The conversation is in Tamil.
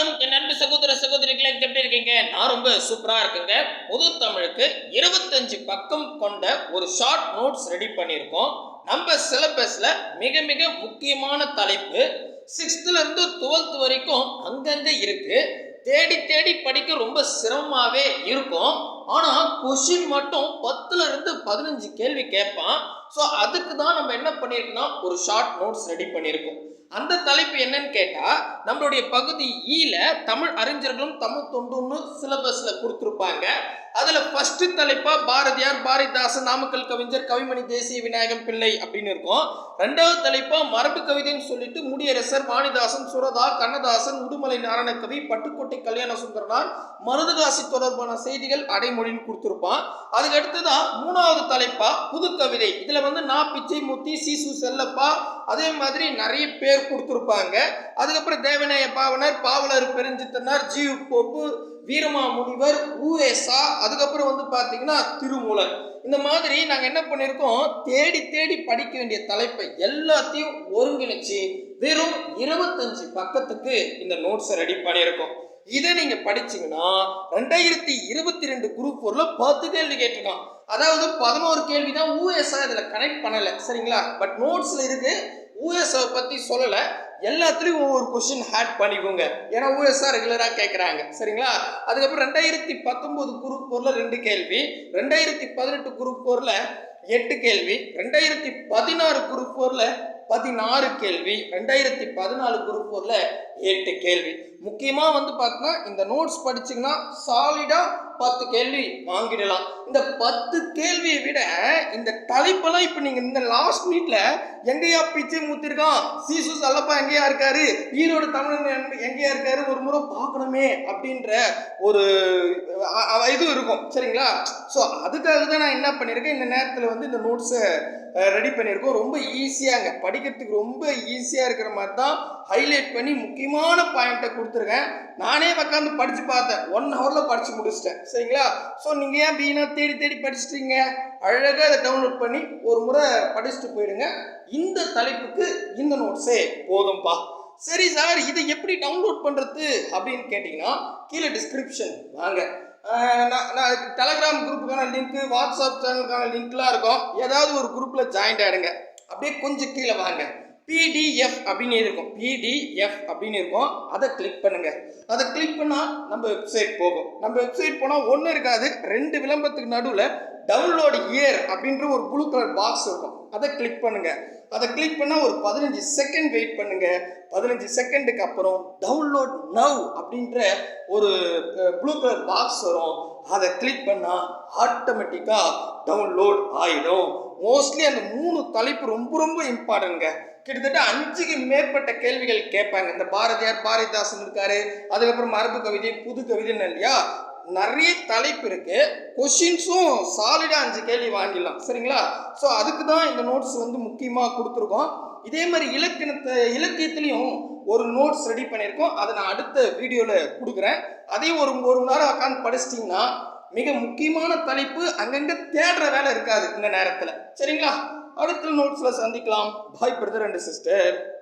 என் நண்பு சகோதர சகோதரிகளை எப்படி இருக்கீங்க? நான் ரொம்ப சூப்பரா இருக்குங்க. பொது தமிழுக்கு இருபத்தஞ்சு பக்கம் கொண்ட ஒரு ஷார்ட் நோட்ஸ் ரெடி பண்ணியிருக்கோம். நம்ம சிலபஸ்ல மிக மிக முக்கியமான தலைப்பு சிக்ஸ்த்ல இருந்து டுவெல்த் வரைக்கும் அங்கங்க இருக்கு. தேடி தேடி படிக்க ரொம்ப சிரமமாவே இருக்கும். ஆனா கொஷின் மட்டும் பத்துல இருந்து பதினஞ்சு கேள்வி கேட்பான். ஸோ அதுக்கு தான் நம்ம என்ன பண்ணியிருக்கோம்னா ஒரு ஷார்ட் நோட்ஸ் ரெடி பண்ணியிருக்கோம். அந்த தலைப்பு என்னன்னு கேட்டால் நம்மளுடைய பகுதி e ஈல தமிழ் அறிஞர்களும் தமிழ் தொண்டுன்னு சிலபஸில் கொடுத்துருப்பாங்க. அதில் ஃபஸ்ட்டு தலைப்பா பாரதியார் பாரதிதாசன் நாமக்கல் கவிஞர் கவிமணி தேசிய விநாயகம் பிள்ளை அப்படின்னு இருக்கும். ரெண்டாவது தலைப்பாக மரபு கவிதைன்னு சொல்லிட்டு முடியரசர் வாணிதாசன் சுரதா கண்ணதாசன் உடுமலை நாராயணகவி பட்டுக்கோட்டை கல்யாண சுந்தரனார் மருதகாசி தொடர்பான செய்திகள் அடைமொழின்னு கொடுத்துருப்பான். அதுக்கு அடுத்ததான் மூணாவது தலைப்பாக புது கவிதை இதுல வந்து நா பிச்சைமூர்த்தி சிசு செல்லப்பா அதே மாதிரி நிறைய பேர் கொடுத்துருப்பாங்க. அதுக்கப்புறம் தேவநேய பாவனர் பாவலர் பெருஞ்சித்தனார் ஜீவ் போப்பு வீரமாமுனிவர் ஊஎஸ்ஆ அதுக்கப்புறம் வந்து பார்த்தீங்கன்னா திருமூலர். இந்த மாதிரி நாங்கள் என்ன பண்ணியிருக்கோம் தேடி தேடி படிக்க வேண்டிய தலைப்பை எல்லாத்தையும் ஒருங்கிணைச்சு வெறும் இருபத்தஞ்சு பக்கத்துக்கு இந்த நோட்ஸை ரெடி பண்ணியிருக்கோம். இதை நீங்கள் படிச்சீங்கன்னா ரெண்டாயிரத்தி இருபத்தி ரெண்டு குரூப் ஃபோரில் பத்து கேள்வி கேட்டிருக்கான். அதாவது பதினோரு கேள்வி தான் ஊஎஸ்ஆ இதில் கனெக்ட் பண்ணலை சரிங்களா? பட் நோட்ஸில் இருக்கு ஊஎஸ்ஆ பற்றி சொல்லலை. எல்லாத்துலேயும் ஒவ்வொரு கொஸ்டின் ஹேட் பண்ணிக்கோங்க. ஏன்னா ஊஎஸ்ஆர் ரெகுலராக கேட்குறாங்க சரிங்களா? அதுக்கப்புறம் ரெண்டாயிரத்தி பத்தொம்போது குரூப் ஃபோரில் ரெண்டு கேள்வி ரெண்டாயிரத்தி பதினெட்டு குரூப் ஃபோரில் எட்டு கேள்வி ரெண்டாயிரத்தி பதினாறு குரூப் ஃபோரில் பதினாறு கேள்வி ரெண்டாயிரத்தி பதினாலு குரூப் ஃபோரில் எட்டு கேள்வி. முக்கியமாக வந்து பார்த்தோன்னா இந்த நோட்ஸ் படிச்சிங்கன்னா சாலிடாக பத்து கேள்வி வாங்கிடலாம். இந்த பத்து கேள்வியை விட இந்த தலைப்பெல்லாம் இப்போ நீங்கள் இந்த லாஸ்ட் மீட்டில் எங்கேயா பிச்சை மூத்திருக்கான்? சீசு சல்லப்பா எங்கேயா இருக்காரு? ஈரோடு தமிழன் எங்கேயா இருக்காரு? ஒரு முறை பார்க்கணுமே அப்படின்ற ஒரு இது இருக்கும். சரிங்களா? ஸோ அதுக்காக தான் நான் என்ன பண்ணியிருக்கேன்? இந்த நேரத்தில் வந்து இந்த நோட்ஸை ரெடி பண்ணியிருக்கோம். ரொம்ப ஈஸியாக படி படிக்கிறதுக்கு ரொம்ப ஈஸியாக இருக்கிற மாதிரி தான் ஹைலைட் பண்ணி முக்கியமான பாயிண்ட்டை கொடுத்துருக்கேன். நானே உட்காந்து படித்து பார்த்தேன். ஒன் ஹவரில் படித்து முடிச்சிட்டேன். சரிங்களா? ஸோ நீங்கள் ஏன் வீணாக தேடி தேடி படிச்சிட்டீங்க? அழகாக அதை டவுன்லோட் பண்ணி ஒரு முறை படிச்சுட்டு போயிடுங்க. இந்த தலைப்புக்கு இந்த நோட்ஸே போதும்பா. சரி சார் இதை எப்படி டவுன்லோட் பண்ணுறது அப்படின்னு கேட்டிங்கன்னா கீழே டிஸ்கிரிப்ஷன் வாங்க. நான் நான் டெலகிராம் குரூப்புக்கான லிங்க்கு வாட்ஸ்அப் சேனலுக்கான லிங்க்லாம் இருக்கும். ஏதாவது ஒரு குரூப்பில் ஜாயின்ட் ஆகிடுங்க அப்படியே கொஞ்சம் கீழே வாங்க. பிடிஎஃப் அப்படின்னு இருக்கும். பிடிஎஃப் அப்படின்னு இருக்கும். அதை கிளிக் பண்ணுங்கள் அதை கிளிக் பண்ணால் நம்ம வெப்சைட் போகும். நம்ம வெப்சைட் போனால் ஒன்றும் இருக்காது. ரெண்டு விளம்பரத்துக்கு நடுவில் டவுன்லோடு இயர் அப்படின்ற ஒரு ப்ளூ கலர் பாக்ஸ் இருக்கும். அதை கிளிக் பண்ணுங்கள் அதை கிளிக் பண்ணால் ஒரு பதினஞ்சு செகண்ட் வெயிட் பண்ணுங்கள் பதினஞ்சு செகண்டுக்கு அப்புறம் டவுன்லோட் நவ் அப்படின்ற ஒரு ப்ளூ கலர் பாக்ஸ் வரும். அதை கிளிக் பண்ணால் ஆட்டோமேட்டிக்காக டவுன்லோட் ஆகிடும் மோஸ்ட்லி அந்த மூணு தலைப்பு ரொம்ப ரொம்ப இம்பார்ட்டன்ட்ங்க கிட்டத்தட்ட அஞ்சுக்கு மேற்பட்ட கேள்விகள் கேட்பாங்க. இந்த பாரதியார் பாரதிதாசன் இருக்காரு. அதுக்கப்புறம் மரபு கவிதை புது கவிதைன்னு இல்லையா? நிறைய தலைப்பு இருக்கு. கொஷின்ஸும் சாலிடாக அஞ்சு கேள்வி வாங்கிடலாம். சரிங்களா? ஸோ அதுக்கு தான் இந்த நோட்ஸ் வந்து முக்கியமாக கொடுத்துருக்கோம். இதே மாதிரி இலக்கணத்தை இலக்கியத்துலேயும் ஒரு நோட்ஸ் ரெடி பண்ணியிருக்கோம். அதை நான் அடுத்த வீடியோவில் கொடுக்குறேன். அதையும் ஒரு ஒரு மணி நேரம் உட்காந்து படிச்சிட்டிங்கன்னா மிக முக்கியமான தலைப்பு அங்கங்கே தேடுற வேலை இருக்காது இந்த நேரத்தில். சரிங்களா? அடுத்த நோட்ஸில் சந்திக்கலாம். பாய் பிரதர் அண்ட் சிஸ்டர்